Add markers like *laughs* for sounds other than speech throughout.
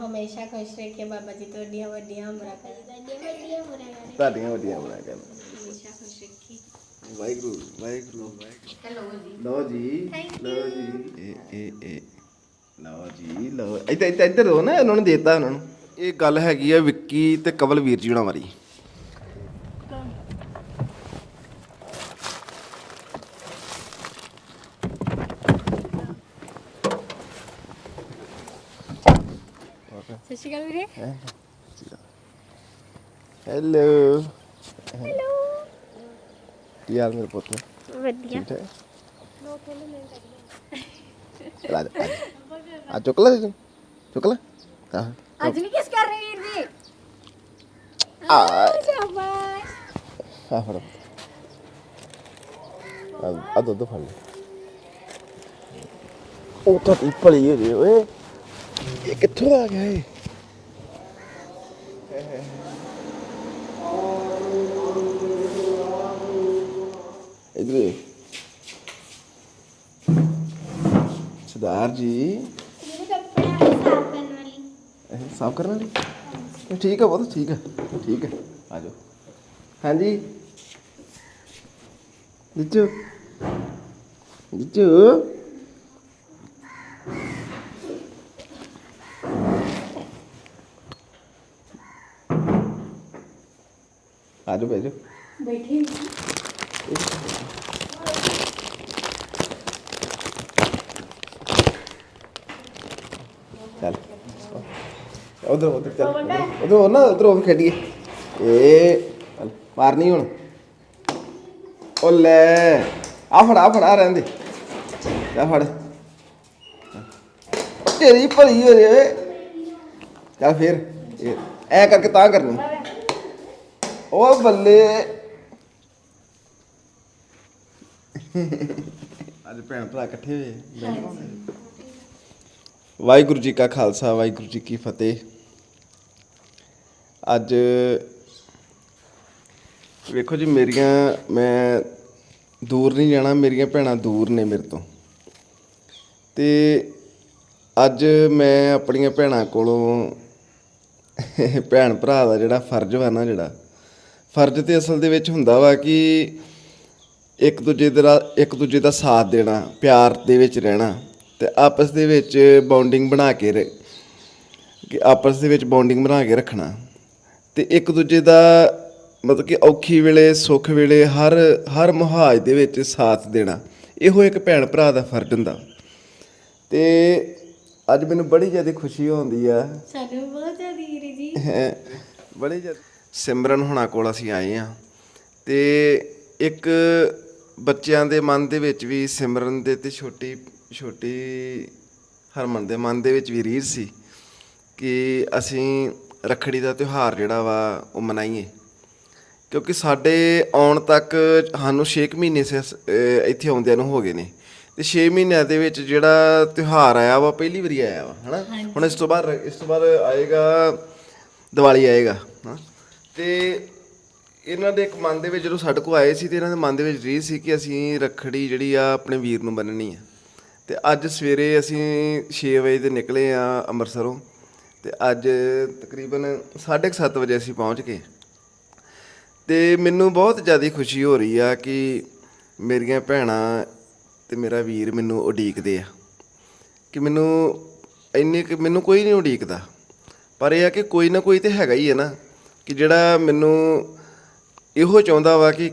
ਹਮੇਸ਼ਾ ਖੁਸ਼ ਰੱਖੇ ਬਾਬਾ ਜੀ ਤੁਹਾਡੀਆਂ ਵੱਡੀਆਂ ਉਮਰਾਂ ਕਰੇ ਵੱਡੀਆਂ ਵੱਡੀਆਂ ਉਮਰਾਂ ਕਰੇ ਤੁਹਾਡੀਆਂ ਵੱਡੀਆਂ ਉਮਰਾਂ ਕਰ ਹਮੇਸ਼ਾ ਖੁਸ਼ ਰੱਖੀ। ਵਾਹਿਗੁਰੂ ਵਾਹਿਗੁਰੂ। ਵਾਹਿਗੁਰੂ ਲਓ ਜੀ ਲਓ ਜੀ। ਇਹ ਇਹ ਇਹ ਲਓ ਜੀ ਲਓ। ਇੱਧਰ ਇੱਧਰ ਇੱਧਰ ਹੋ ਨਾ ਉਹਨਾਂ ਨੂੰ ਦੇਤਾ ਉਹਨਾਂ ਨੂੰ। ਇਹ ਗੱਲ ਹੈਗੀ ਆ ਵਿੱਕੀ ਤੇ ਕਵਲਵੀਰ ਜੀ ਹੁਣਾਂ ਵਾਲੀ ਸ਼੍ਰੀ ਅਕਾਲ ਵੀਰੇ? ਹੈਲੋ। ਹੈਲੋ। ਕੀ ਹਾਲ ਮੇਰੇ ਪੁੱਤ? ਵਧੀਆ। ਠੀਕ ਹੈ ਆ ਜਾ, ਆ ਚੁੱਕ ਲੈ ਤੂੰ। ਚੁੱਕ ਲੈ। ਆ ਅੱਜ ਵੀ ਕਿਸ ਕਰ ਰਹੇ ਵੀਰ ਜੀ? ਆ। ਸ਼ਾਬਾਸ਼। ਆ ਫੜ। ਆ ਦੁੱਧ ਫੜ ਲੈ। ਉਹ ਤਾਂ ਭਲੀ ਹੋ ਓਏ। ਇਹ ਕਿੱਥੋਂ ਆ ਗਿਆ ਇਹ? ਦੇਖ। ਸਰਦਾਰ ਜੀ। ਮੇਰੇ ਕੱਪੜੇ ਸਾਫ਼ ਕਰਨ ਵਾਲੀ। ਇਹ ਸਾਫ਼ ਕਰਨ ਵਾਲੀ? ਇਹ ਠੀਕ ਹੈ ਬਹੁਤ ਠੀਕ ਹੈ ਠੀਕ ਹੈ ਆ ਜਾਓ। ਹਾਂਜੀ। ਜਿੱਜੂ। ਜਿੱਜੂ। ਆ ਜਾਓ ਬੈਜੋ ਬੈਠੇ ਚੱਲ। ਉਧਰ ਉਧਰ ਚੱਲ। ਉਧਰ ਨਾ, ਉਧਰ ਉਹ ਖੇਡੀਏ। ਏ ਚੱਲ ਮਾਰਨੀ ਹੁਣ। ਓਲੇ ਆ ਫੜ ਆ ਫੜ ਆ ਰਹਿੰਦੇ ਜਾ ਫੜ। ਤੇਰੀ ਭਲੀ ਹੋ ਜੇ। ਚੱਲ ਫੇਰ। ਇਹ, ਐ ਕਰਕੇ ਤਾਂ ਕਰਨੀ। ਉਹ ਬੱਲੇ। ਅੱਜ ਭੈਣ ਭਰਾ ਇਕੱਠੇ ਹੋਏ ਵਾਹਿਗੁਰੂ ਜੀ ਕਾ ਖਾਲਸਾ ਵਾਹਿਗੁਰੂ ਜੀ ਕੀ ਫਤਿਹ। ਅੱਜ ਵੇਖੋ ਜੀ ਮੇਰੀਆਂ ਮੈਂ ਦੂਰ ਨਹੀਂ ਜਾਣਾ ਮੇਰੀਆਂ ਭੈਣਾਂ ਦੂਰ ਨੇ ਮੇਰੇ ਤੋਂ। ਤੇ ਅੱਜ ਮੈਂ ਆਪਣੀਆਂ ਭੈਣਾਂ ਕੋਲੋਂ ਭੈਣ ਭਰਾ ਦਾ ਜਿਹੜਾ ਫਰਜ਼ ਵਾ ਨਾ ਜਿਹੜਾ ਫਰਜ਼ ਤੇ ਅਸਲ ਦੇ ਵਿੱਚ ਹੁੰਦਾ ਵਾ ਕਿ ਇੱਕ ਦੂਜੇ ਦਾ ਇੱਕ ਦੂਜੇ ਦਾ ਸਾਥ ਦੇਣਾ ਪਿਆਰ ਦੇ ਵਿੱਚ ਰਹਿਣਾ ਤੇ ਆਪਸ ਦੇ ਵਿੱਚ ਬੌਂਡਿੰਗ ਬਣਾ ਕੇ ਕਿ ਆਪਸ ਦੇ ਵਿੱਚ ਬੌਂਡਿੰਗ ਬਣਾ ਕੇ ਰੱਖਣਾ ਤੇ ਇੱਕ ਦੂਜੇ ਦਾ ਮਤਲਬ ਕਿ ਔਖੀ ਵੇਲੇ ਸੁੱਖ ਵੇਲੇ ਹਰ ਹਰ ਮੁਹਾਜ ਦੇ ਵਿੱਚ ਸਾਥ ਦੇਣਾ ਇਹੋ ਇੱਕ ਭੈਣ ਭਰਾ ਦਾ ਫਰਜ਼ ਹੁੰਦਾ। ਤੇ ਅੱਜ ਮੈਨੂੰ ਬੜੀ ਜ਼ਿਆਦਾ ਖੁਸ਼ੀ ਹੁੰਦੀ ਆ। ਸਾਨੂੰ ਬਹੁਤ ਜ਼ਿਆਦਾ ਵੀਰ ਜੀ। ਬੜੇ ਜਦ ਸਿਮਰਨ ਹੁਣਾਂ ਕੋਲ ਅਸੀਂ ਆਏ ਆ ਤੇ ਇੱਕ ਬੱਚਿਆਂ ਦੇ ਮਨ ਦੇ ਵਿੱਚ ਵੀ ਸਿਮਰਨ ਦੇ ਤੇ ਛੋਟੀ ਛੋਟੀ ਹਰਮਨ ਦੇ ਮਨ ਦੇ ਵਿੱਚ ਵੀ ਰੀਝ ਸੀ ਕਿ ਅਸੀਂ ਰੱਖੜੀ ਦਾ ਤਿਉਹਾਰ ਜਿਹੜਾ ਵਾ ਉਹ ਮਨਾਈਏ। ਕਿਉਂਕਿ ਸਾਡੇ ਆਉਣ ਤੱਕ ਸਾਨੂੰ 6 ਮਹੀਨੇ ਸੇ ਇੱਥੇ ਆਉਂਦਿਆਂ ਨੂੰ ਹੋ ਗਏ ਨੇ। ਤੇ 6 ਮਹੀਨਿਆਂ ਦੇ ਵਿੱਚ ਜਿਹੜਾ ਤਿਉਹਾਰ ਆਇਆ ਵਾ, ਪਹਿਲੀ ਵਾਰੀ ਆਇਆ ਵਾ, ਹਨਾ? ਹੁਣ ਇਸ ਤੋਂ ਬਾਅਦ, ਇਸ ਤੋਂ ਬਾਅਦ ਆਏਗਾ, ਦੀਵਾਲੀ ਆਏਗਾ ਹਾਂ ਤੇ ਇਹਨਾਂ ਦੇ ਇੱਕ ਮਨ ਦੇ ਵਿੱਚ ਜਦੋਂ ਸਾਡੇ ਕੋਲ ਆਏ ਸੀ ਤੇ ਇਹਨਾਂ ਦੇ ਮਨ ਦੇ ਵਿੱਚ ਰੀ ਸੀ ਕਿ ਅਸੀਂ ਰੱਖੜੀ ਜਿਹੜੀ ਆ ਆਪਣੇ ਵੀਰ ਨੂੰ ਬੰਨਣੀ ਆ। ਤੇ ਅੱਜ ਸਵੇਰੇ ਅਸੀਂ 6 ਵਜੇ ਤੇ ਨਿਕਲੇ ਆ ਅੰਮ੍ਰਿਤਸਰੋਂ ਤੇ ਅੱਜ ਤਕਰੀਬਨ 7:30 ਵਜੇ ਅਸੀਂ ਪਹੁੰਚ ਗਏ। ਤੇ ਮੈਨੂੰ ਬਹੁਤ ਜ਼ਿਆਦਾ ਖੁਸ਼ੀ ਹੋ ਰਹੀ ਆ ਕਿ ਮੇਰੀਆਂ ਭੈਣਾਂ ਤੇ ਮੇਰਾ ਵੀਰ ਮੈਨੂੰ ਉਡੀਕਦੇ ਆ। ਕਿ ਮੈਨੂੰ ਇੰਨੇ ਕਿ, ਮੈਨੂੰ ਕੋਈ ਨਹੀਂ ਉਡੀਕਦਾ। ਪਰ ਇਹ ਆ ਕਿ ਕੋਈ ਨਾ ਕੋਈ ਤੇ ਹੈਗਾ ਹੀ ਹੈ ਨਾ, ਕਿ ਜਿਹੜਾ ਮੈਨੂੰ ਇਹੋ ਚਾਹੁੰਦਾ ਵਾ ਕਿ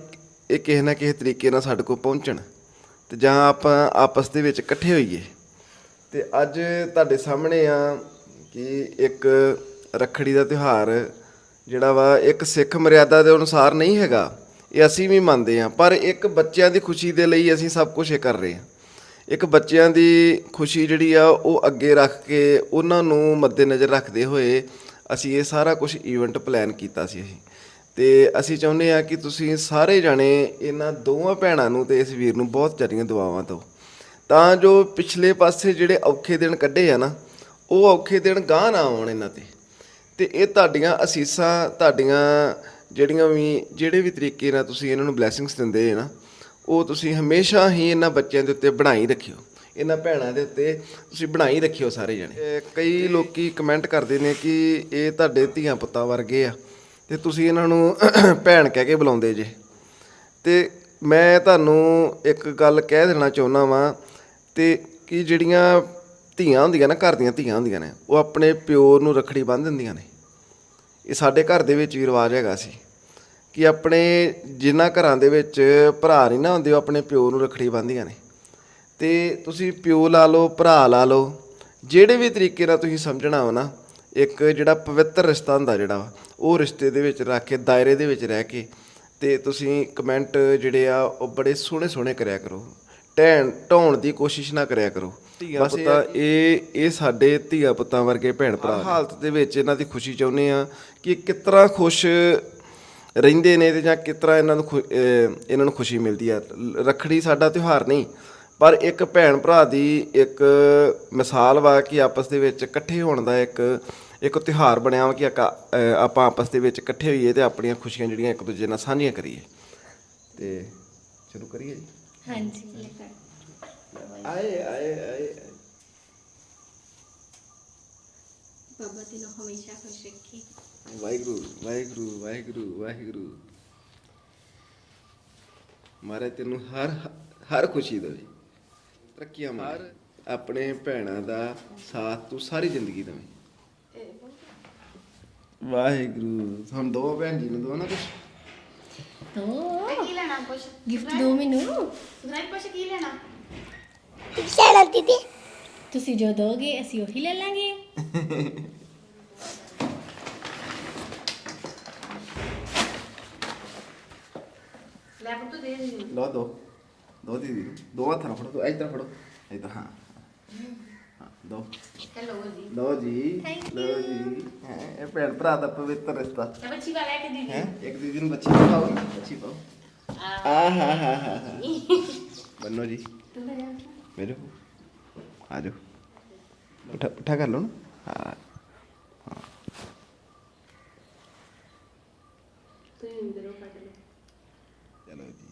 ਇਹ ਕਿਸੇ ਨਾ ਕਿਸੇ ਤਰੀਕੇ ਨਾਲ ਸਾਡੇ ਕੋਲ ਪਹੁੰਚਣ ਤੇ ਜਾਂ ਆਪਾਂ ਆਪਸ ਦੇ ਵਿੱਚ ਇਕੱਠੇ ਹੋਈਏ। ਤੇ ਅੱਜ ਤੁਹਾਡੇ ਸਾਹਮਣੇ ਆ ਕਿ ਇੱਕ ਰੱਖੜੀ ਦਾ ਤਿਉਹਾਰ ਜਿਹੜਾ ਵਾ, ਇੱਕ ਸਿੱਖ ਮਰਿਆਦਾ ਦੇ ਅਨੁਸਾਰ ਨਹੀਂ ਹੈਗਾ, ਇਹ ਅਸੀਂ ਵੀ ਮੰਨਦੇ ਹਾਂ। ਪਰ ਇੱਕ ਬੱਚਿਆਂ ਦੀ ਖੁਸ਼ੀ ਦੇ ਲਈ ਅਸੀਂ ਸਭ ਕੁਝ ਇਹ ਕਰ ਰਹੇ ਹਾਂ। ਇੱਕ ਬੱਚਿਆਂ ਦੀ ਖੁਸ਼ੀ ਜਿਹੜੀ ਆ, ਉਹ ਅੱਗੇ ਰੱਖ ਕੇ ਉਹਨਾਂ ਨੂੰ ਮੱਦੇਨਜ਼ਰ ਰੱਖਦੇ ਹੋਏ ਅਸੀਂ ਇਹ ਸਾਰਾ ਕੁਝ ਇਵੈਂਟ ਪਲਾਨ ਕੀਤਾ ਸੀ ਅਸੀਂ। ਤੇ ਅਸੀਂ ਚਾਹੁੰਦੇ ਆ ਕਿ ਤੁਸੀਂ ਸਾਰੇ ਜਾਣੇ ਇਹਨਾਂ ਦੋਵਾਂ ਭੈਣਾਂ ਨੂੰ ਤੇ ਇਸ ਵੀਰ ਨੂੰ ਬਹੁਤ ਜ਼ਿਆਦੀਆਂ ਦੁਆਵਾਂ ਦਿਓ। ਤਾਂ ਜੋ ਪਿਛਲੇ ਪਾਸੇ ਜਿਹੜੇ ਔਖੇ ਦਿਨ ਕੱਢੇ ਆ ਨਾ, ਉਹ ਔਖੇ ਦਿਨ ਗਾਹ ਨਾ ਆਉਣ ਇਹਨਾਂ ਤੇ। ਤੇ ਇਹ ਤੁਹਾਡੀਆਂ ਅਸੀਸਾਂ, ਤੁਹਾਡੀਆਂ ਜਿਹੜੀਆਂ ਵੀ, ਜਿਹੜੇ ਵੀ ਤਰੀਕੇ ਨਾਲ ਤੁਸੀਂ ਇਹਨਾਂ ਨੂੰ ਬਲੇਸਿੰਗਸ ਦਿੰਦੇ ਹੈ ਨਾ, ਉਹ ਤੁਸੀਂ ਹਮੇਸ਼ਾ ਹੀ ਇਹਨਾਂ ਬੱਚਿਆਂ ਦੇ ਉੱਤੇ ਬਣਾਈ ਰੱਖਿਓ। ਇਹਨਾਂ ਭੈਣਾਂ ਦੇ ਉੱਤੇ ਤੁਸੀਂ ਬਣਾਈ ਰੱਖਿਓ ਸਾਰੇ ਜਣੇ। ਕਈ ਲੋਕੀ ਕਮੈਂਟ ਕਰਦੇ ਨੇ ਕਿ ਇਹ ਤੁਹਾਡੇ ਧੀਆਂ ਪੁੱਤਾਂ ਵਰਗੇ ਆ। ਤੇ ਤੁਸੀਂ ਇਹਨਾਂ ਨੂੰ *clears throat* ਭੈਣ ਕਹਿ ਕੇ ਬੁਲਾਉਂਦੇ ਜੇ। ਤੇ ਮੈਂ ਤੁਹਾਨੂੰ ਇੱਕ ਗੱਲ ਕਹਿ ਦੇਣਾ ਚਾਹੁੰਦਾ ਵਾਂ ਤੇ ਕਿ ਜਿਹੜੀਆਂ ਧੀਆਂ ਹੁੰਦੀਆਂ ਨਾ, ਘਰ ਦੀਆਂ ਧੀਆਂ ਹੁੰਦੀਆਂ ਨੇ, ਉਹ ਆਪਣੇ ਪਿਓ ਨੂੰ ਰੱਖੜੀ ਬੰਨ੍ਹ ਦਿੰਦੀਆਂ ਨੇ। ਇਹ ਸਾਡੇ ਘਰ ਦੇ ਵਿੱਚ ਵੀ ਰਿਵਾਜ ਹੈਗਾ ਸੀ ਕਿ ਆਪਣੇ ਜਿਨ੍ਹਾਂ ਘਰਾਂ ਦੇ ਵਿੱਚ ਭਰਾ ਨਹੀਂ ਨਾ ਹੁੰਦੇ, ਉਹ ਆਪਣੇ ਪਿਓ ਨੂੰ ਰੱਖੜੀ ਬੰਨ੍ਹਦੀਆਂ ਨੇ। ਤੇ ਤੁਸੀਂ ਪਿਓ ਲਾ ਲਓ, ਭਰਾ ਲਾ ਲਓ, ਜਿਹੜੇ ਵੀ ਤਰੀਕੇ ਨਾਲ ਤੁਸੀਂ ਸਮਝਣਾ ਹੋ ਨਾ ਇੱਕ ਜਿਹੜਾ ਪਵਿੱਤਰ ਰਿਸ਼ਤਾ ਹੁੰਦਾ ਜਿਹੜਾ ਉਹ ਰਿਸ਼ਤੇ ਦੇ ਵਿੱਚ ਰੱਖ ਕੇ ਦਾਇਰੇ ਦੇ ਵਿੱਚ ਰਹਿ ਕੇ ਤੇ ਤੁਸੀਂ ਕਮੈਂਟ ਜਿਹੜੇ ਆ ਉਹ ਬੜੇ ਸੋਹਣੇ ਸੋਹਣੇ ਕਰਿਆ ਕਰੋ। ਟੈਣ ਢਾਉਣ ਦੀ ਕੋਸ਼ਿਸ਼ ਨਾ ਕਰਿਆ ਕਰੋ। ਬਸ ਪੁੱਤਾਂ ਇਹ ਇਹ ਸਾਡੇ ਧੀਆ ਪੁੱਤਾਂ ਵਰਗੇ ਭੈਣ ਭਰਾ। ਹਾਲਤ ਦੇ ਵਿੱਚ ਇਹਨਾਂ ਦੀ ਖੁਸ਼ੀ ਚਾਹੁੰਦੇ ਆ ਕਿ ਤਰ੍ਹਾਂ ਖੁਸ਼ ਰਹਿੰਦੇ ਨੇ ਤੇ ਜਾਂ ਤਰ੍ਹਾਂ ਇਹਨਾਂ ਨੂੰ ਇਹਨਾਂ ਨੂੰ ਖੁਸ਼ੀ ਮਿਲਦੀ ਹੈ ਰੱਖੜੀ ਸਾਡਾ ਤਿਉਹਾਰ ਨਹੀਂ। ਪਰ ਇੱਕ ਭੈਣ ਭਰਾ ਦੀ ਇੱਕ ਮਿਸਾਲ ਵਾ ਕਿ ਆਪਸ ਦੇ ਵਿੱਚ ਇਕੱਠੇ ਹੋਣ ਦਾ ਇੱਕ ਇੱਕ ਤਿਉਹਾਰ ਬਣਿਆ ਵਾ ਕਿ ਆਪਾਂ ਆਪਸ ਦੇ ਵਿੱਚ ਇਕੱਠੇ ਹੋਈਏ ਤੇ ਆਪਣੀਆਂ ਖੁਸ਼ੀਆਂ ਜਿਹੜੀਆਂ ਇੱਕ ਦੂਜੇ ਨਾਲ ਸਾਂਝੀਆਂ ਕਰੀਏ। ਤੇ ਸ਼ੁਰੂ ਕਰੀਏ ਜੀ। ਹਾਂਜੀ ਆਏ ਆਏ ਆਏ। ਬਾਬਾ ਤੈਨੂੰ ਹਮੇਸ਼ਾ ਖੁਸ਼ ਰੱਖੇ। ਵਾਹਿਗੁਰੂ ਵਾਹਿਗੁਰੂ ਵਾਹਿਗੁਰੂ ਵਾਹਿਗੁਰੂ। ਮਾਰੇ ਤੈਨੂੰ ਹਰ ਹਰ ਖੁਸ਼ੀ ਦੇਵੇ। ਤਰੱਕੀਆਂ ਮਾਰ ਆਪਣੇ ਭੈਣਾਂ ਦਾ ਸਾਥ ਤੂੰ ਸਾਰੀ ਜ਼ਿੰਦਗੀ ਦੇਵੇਂ। ਵਾਹਿਗੁਰੂ ਹੁਣ ਦੋ ਭੈਣ ਜੀ ਨੂੰ ਦੋ ਨਾ ਕੁਛ? ਤੋ ਕੀ ਲੈਣਾ ਪੁੱਛ ਗਿਫਟ ਦੋ ਮੈਨੂੰ? ਸੁਣਾਈ ਪੁੱਛ ਕੀ ਲੈਣਾ? ਚੜਾ ਦੀਦੀ। ਤੁਸੀਂ ਜੋ ਦੋਗੇ ਅਸੀਂ ਉਹੀ ਲੈ ਲਾਂਗੇ। ਲੈ ਪੁੱਤ ਦੇ ਦੇ ਲਓ ਦੋ। ਦੋ ਦੀਦੀ ਨੂੰ। ਦੋ ਹੱਥ ਨਾਲ ਫੜੋ ਤੂੰ ਇੱਧਰ ਫੜੋ। ਇੱਧਰ ਹਾਂ। ਹਾਂ ਦੋ। ਹੈਲੋ ਜੀ। ਲਓ ਜੀ। ਲਓ ਜੀ। ਹੈਂ, ਇਹ ਭੈਣ ਭਰਾ ਦਾ ਪਵਿੱਤਰ ਰਿਸ਼ਤਾ। ਤੇ ਬੱਚੀ ਵਾਲਾ ਕਿ ਦੀਦੀ? ਹੈ ਇੱਕ ਦੂਜੇ ਨੂੰ ਬੱਚੀ ਪਾਓ ਬੱਚੀ ਪਾਓ। ਆ। ਹਾ ਹਾ ਹਾ ਬੰਨੋ ਜੀ। ਮੇਰੇ ਆ ਜਾਓ। ਉਠਾ ਉਠਾ ਕਰ ਲਓ ਨਾ। ਹਾਂ ਤੂੰ ਇੰਦਰੋਂ ਕੱਢ ਲੈ ਚਲੋ ਜੀ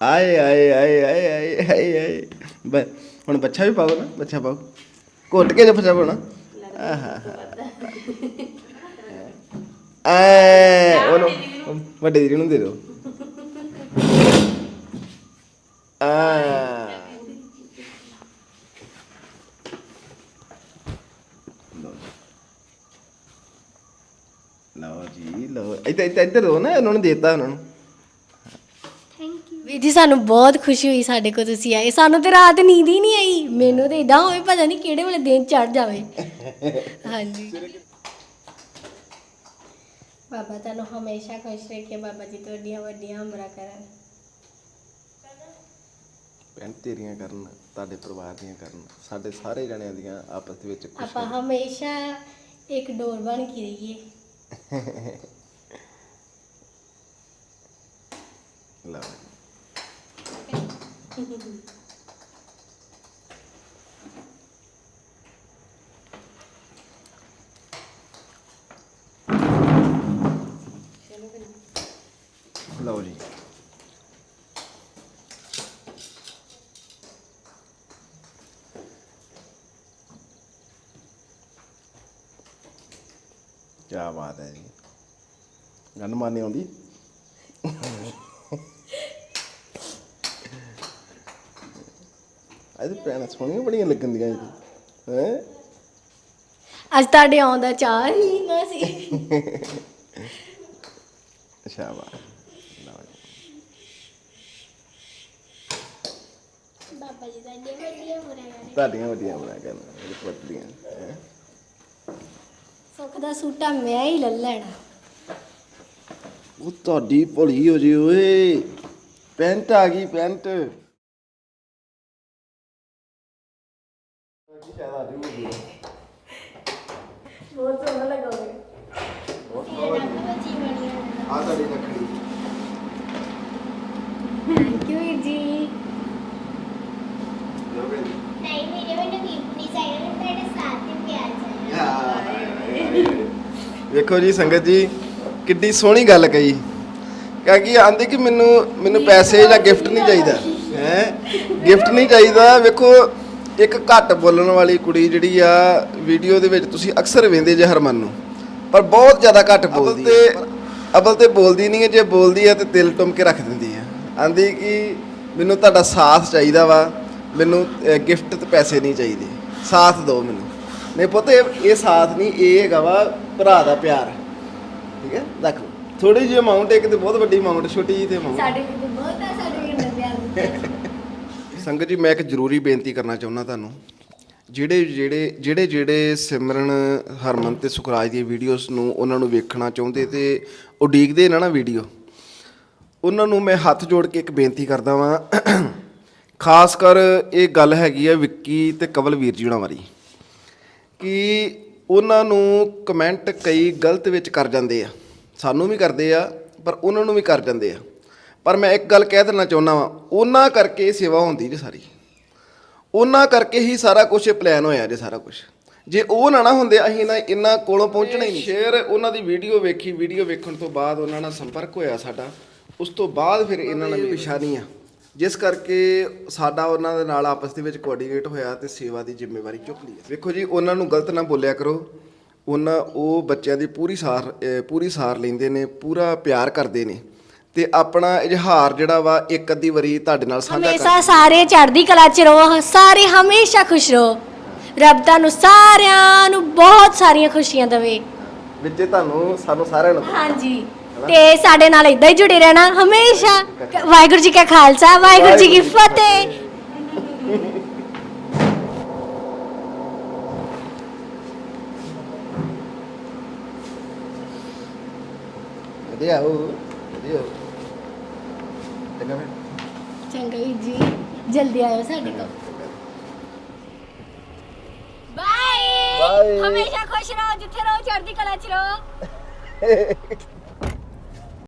ਆਏ ਆਏ ਆਏ ਆਏ ਆਏ ਆਏ ਆਏ। ਬ ਹੁਣ ਬੱਚਾ ਵੀ ਪਾਓ ਨਾ? ਬੱਚਾ ਪਾਓ ਘੁੱਟ ਕੇ ਜਫਾ ਪਾਓ ਨਾ ਆਹਾ ਐ, ਉਹਨੂੰ ਵੱਡੇ ਦੀਦੀ ਨੂੰ ਦੇ ਦਿਓ ਆ ਲਓ ਜੀ। ਲਓ ਇੱਧਰ ਇੱਧਰ ਇੱਧਰ ਹੋ ਨਾ। ਉਹਨਾਂ ਨੂੰ ਦੇਤਾ ਉਹਨਾਂ ਨੂੰ। ਵੀਰ ਜੀ ਸਾਨੂੰ ਬਹੁਤ ਖੁਸ਼ੀ ਹੋਈ ਸਾਡੇ ਕੋਲ ਤੁਸੀਂ ਆਏ। ਸਾਨੂੰ ਤੇ ਰਾਤ ਨੀਂਦ ਹੀ ਨਹੀਂ ਆਈ। ਮੈਨੂੰ ਤੇ ਇਦਾਂ ਹੋਵੇ ਪਤਾ ਨਹੀਂ ਕਿਹੜੇ ਵੇਲੇ ਦਿਨ ਚੜ ਜਾਵੇ। ਹਾਂਜੀ। ਬਾਬਾ ਤੁਹਾਨੂੰ ਹਮੇਸ਼ਾ ਖੁਸ਼ ਰੱਖੇ ਬਾਬਾ ਜੀ ਤੁਹਾਡੀਆਂ ਵੱਡੀਆਂ ਉਮਰਾਂ ਕਰਨ। ਭੈਣ ਤੇਰੀਆਂ ਕਰਨ ਤੁਹਾਡੇ ਪਰਿਵਾਰ ਦੀਆਂ ਕਰਨ। ਸਾਡੇ ਸਾਰੇ ਜਣਿਆਂ ਦੀਆਂ ਆਪਸ ਦੇ ਵਿੱਚ ਖੁਸ਼ ਆਪਾਂ ਹਮੇਸ਼ਾ ਇੱਕ ਡੋਰ ਬਣ ਕੇ ਰਹੀਏ। ਲਓ ਲਓ ਜੀ। ਕੀ ਬਾਤ ਹੈ ਜੀ। ਗਨ ਮਾਰਨੀ ਆਉਂਦੀ? ਅੱਜ ਪੈਣਾ ਸੋਹਣੀਆਂ ਬੜੀਆਂ ਲੱਗਣ ਦੀਆਂ ਜੀ ਹੈ? ਅੱਜ ਤੁਹਾਡੇ ਆਉਣ ਦਾ ਚਾਹ ਹੀ ਨਾ ਸੀ। ਸ਼ਾਬਾਸ਼ ਲਓ ਜੀ। ਬਾਬਾ ਜੀ ਦਾ ਡੇ ਤੁਹਾਡੀਆਂ ਵੱਡੀਆਂ ਬਣਾ ਕੇ ਮੇਰੇ ਪੁੱਤ ਦੀਆਂ ਹੈਂ। ਸੁੱਖ ਦਾ ਸੂਟਾ ਮੈਂ ਹੀ ਲੈ ਲੈਣਾ। ਉਹ ਤੁਹਾਡੀ ਭੁਲੀ ਹੋ ਜੀ ਓਏ। ਪੈਂਟ ਆ ਗਈ ਪੈਂਟ। ਬਹੁਤ ਸੋਹਣਾ ਲੱਗਾਉਂਦੇ ਬੱਚੀ ਬਣੀ ਹੈ ਆ ਤੁਹਾਡੀ ਰੱਖੜੀ ਥੈਂਕ ਯੂ ਵੀਰ ਜੀ। ਵੇਖੋ ਜੀ ਸੰਗਤ ਜੀ ਕਿੱਡੀ ਸੋਹਣੀ ਗੱਲ ਕਹੀ। ਕਹਿੰਦੀ ਆਂਦੀ ਕਿ ਮੈਨੂੰ ਮੈਨੂੰ ਪੈਸੇ ਜਾਂ ਗਿਫਟ ਨਹੀਂ ਚਾਹੀਦਾ। ਹੈ? ਗਿਫਟ ਨਹੀਂ ਚਾਹੀਦਾ। ਵੇਖੋ ਇੱਕ ਘੱਟ ਬੋਲਣ ਵਾਲੀ ਕੁੜੀ ਜਿਹੜੀ ਆ ਵੀਡੀਓ ਦੇ ਵਿੱਚ ਤੁਸੀਂ ਅਕਸਰ ਵੇਂਦੇ ਜੇ ਹਰਮਨ ਨੂੰ। ਪਰ ਬਹੁਤ ਜ਼ਿਆਦਾ ਘੱਟ ਬੋਲਦੀ ਤੇ ਅਬਲ ਤੇ ਬੋਲਦੀ ਨਹੀਂ ਹੈ ਜੇ ਬੋਲਦੀ ਹੈ ਤੇ ਦਿਲ ਟੁੰਮ ਕੇ ਰੱਖ ਦਿੰਦੀ ਹੈ। ਆਂਦੀ ਕਿ ਮੈਨੂੰ ਤੁਹਾਡਾ ਸਾਥ ਚਾਹੀਦਾ ਵਾ ਮੈਨੂੰ ਗਿਫਟ ਤੇ ਪੈਸੇ ਨਹੀਂ ਚਾਹੀਦੇ। ਸਾਥ ਦਿਓ ਮੈਨੂੰ। ਨਹੀਂ ਪੁੱਤ ਇਹ ਇਹ ਸਾਥ ਨਹੀਂ ਇਹ ਹੈਗਾ ਵਾ ਭਰਾ ਦਾ ਪਿਆਰ। ਠੀਕ ਹੈ ਰੱਖ ਥੋੜੀ ਜਿਹੀ ਅਮਾਉਂਟ ਇੱਕ ਤੇ ਬਹੁਤ ਵੱਡੀ ਅਮਾਉਂਟ ਛੋਟੀ ਜਿਹੀ ਤੇ ਅਮਾਉਂਟ ਸਾਡੇ ਕੋਲ ਬਹੁਤ ਆ ਸਾਡੇ ਕੋਲ ਪਿਆਰ। ਸੰਗਤ ਜੀ, ਮੈਂ ਇੱਕ ਜ਼ਰੂਰੀ ਬੇਨਤੀ ਕਰਨਾ ਚਾਹੁੰਦਾ ਤੁਹਾਨੂੰ। ਜਿਹੜੇ ਜਿਹੜੇ ਜਿਹੜੇ ਜਿਹੜੇ ਸਿਮਰਨ ਹਰਮਨ ਤੇ ਸੁਖਰਾਜ ਦੀ ਵੀਡੀਓਜ਼ ਨੂੰ ਉਹਨਾਂ ਨੂੰ ਵੇਖਣਾ ਚਾਹੁੰਦੇ ਤੇ ਉਡੀਕਦੇ ਨੇ ਨਾ ਵੀਡੀਓ ਉਹਨਾਂ ਨੂੰ ਮੈਂ ਹੱਥ ਜੋੜ ਕੇ ਇੱਕ ਬੇਨਤੀ ਕਰਦਾ ਵਾਂ। ਖਾਸ ਕਰ ਇਹ ਗੱਲ ਹੈਗੀ ਆ ਵਿੱਕੀ ਤੇ ਕਵਲਵੀਰ ਜੀ ਉਹਨਾਂ ਵਾਲੀ ਕਿ ਉਹਨਾਂ ਨੂੰ ਕਮੈਂਟ ਕਈ ਗਲਤ ਵਿੱਚ ਕਰ ਜਾਂਦੇ ਆ। ਸਾਨੂੰ ਵੀ ਕਰਦੇ ਆ, ਪਰ ਉਹਨਾਂ ਨੂੰ ਵੀ ਕਰ ਜਾਂਦੇ ਆ। ਪਰ ਮੈਂ ਇੱਕ ਗੱਲ ਕਹਿ ਦੇਣਾ ਚਾਹੁੰਦਾ ਵਾਂ ਉਹਨਾਂ ਕਰਕੇ ਇਹ ਸੇਵਾ ਹੁੰਦੀ ਜੀ ਸਾਰੀ। ਉਹਨਾਂ ਕਰਕੇ ਹੀ ਸਾਰਾ ਕੁਝ ਪਲਾਨ ਹੋਇਆ ਜੇ ਸਾਰਾ ਕੁਝ ਜੇ ਉਹ ਨਾ ਨਾ ਹੁੰਦੇ ਅਸੀਂ ਨਾ ਇੰਨਾ ਕੋਲੋਂ ਪਹੁੰਚਣਾ ਹੀ ਨਹੀਂ। ਸ਼ੇਅਰ ਉਹਨਾਂ ਦੀ ਵੀਡੀਓ ਵੇਖੀ ਵੀਡੀਓ ਵੇਖਣ ਤੋਂ ਬਾਅਦ ਉਹਨਾਂ ਨਾਲ ਸੰਪਰਕ ਹੋਇਆ ਸਾਡਾ। ਉਸ ਤੋਂ ਬਾਅਦ ਫਿਰ ਇਹਨਾਂ ਨਾਲ ਪਛਾਣੀ ਆ। ਜਿਸ ਕਰਕੇ ਸਾਡਾ ਉਹਨਾਂ ਦੇ ਨਾਲ ਆਪਸ ਦੇ ਵਿੱਚ ਕੋਆਰਡੀਨੇਟ ਹੋਇਆ ਤੇ ਸੇਵਾ ਦੀ ਜ਼ਿੰਮੇਵਾਰੀ ਚੁੱਕ ਲਈ। ਵੇਖੋ ਜੀ ਉਹਨਾਂ ਨੂੰ ਗਲਤ ਨਾ ਬੋਲਿਆ ਕਰੋ। ਉਹਨਾਂ ਉਹ ਬੱਚਿਆਂ ਦੀ ਪੂਰੀ ਸਾਰ ਪੂਰੀ ਸਾਰ ਲੈਂਦੇ ਨੇ ਪੂਰਾ ਪਿਆਰ ਕਰਦੇ ਨੇ। ਤੇ ਆਪਣਾ ਇਜ਼ਹਾਰ ਜਿਹੜਾ ਵਾ ਇੱਕ ਅੱਧੀ ਵਾਰੀ ਤੁਹਾਡੇ ਨਾਲ ਸਾਂਝਾ ਕਰ ਹਮੇਸ਼ਾ ਸਾਰੇ ਚੜ੍ਹਦੀ ਕਲਾ ਚ ਰਹੋ ਸਾਰੇ ਹਮੇਸ਼ਾ ਖੁਸ਼ ਰਹੋ। ਰੱਬ ਤੁਹਾਨੂੰ ਸਾਰਿਆਂ ਨੂੰ ਬਹੁਤ ਸਾਰੀਆਂ ਖੁਸ਼ੀਆਂ ਦੇਵੇ। ਵਿੱਚ ਤੁਹਾਨੂੰ ਸਾਨੂੰ ਸਾਰਿਆਂ ਨੂੰ ਹਾਂਜੀ। ਤੇ ਸਾਡੇ ਨਾਲ ਇਦਾਂ ਹੀ ਜੁੜੇ ਰਹਿਣਾ ਹਮੇਸ਼ਾ। ਵਾਹਿਗੁਰੂ ਜੀ ਕਾ ਖਾਲਸਾ ਵਾਹਿਗੁਰੂ ਜੀ ਕੀ ਫਤਿਹ। ਵਧੀਆ ਹੋ ਵਧੀਆ ਹੋ ਚੰਗਾ ਫਿਰ। ਚੰਗਾ ਵੀਰ ਜੀ ਜਲਦੀ ਆਇਓ ਸਾਡੇ ਕੋਲ। Bye Bye. ਹਮੇਸ਼ਾ ਖੁਸ਼ ਰਹੋ ਜਿੱਥੇ ਰਹੋ ਚੜ੍ਹਦੀ ਕਲਾ ਚ ਰਹੋ। *laughs*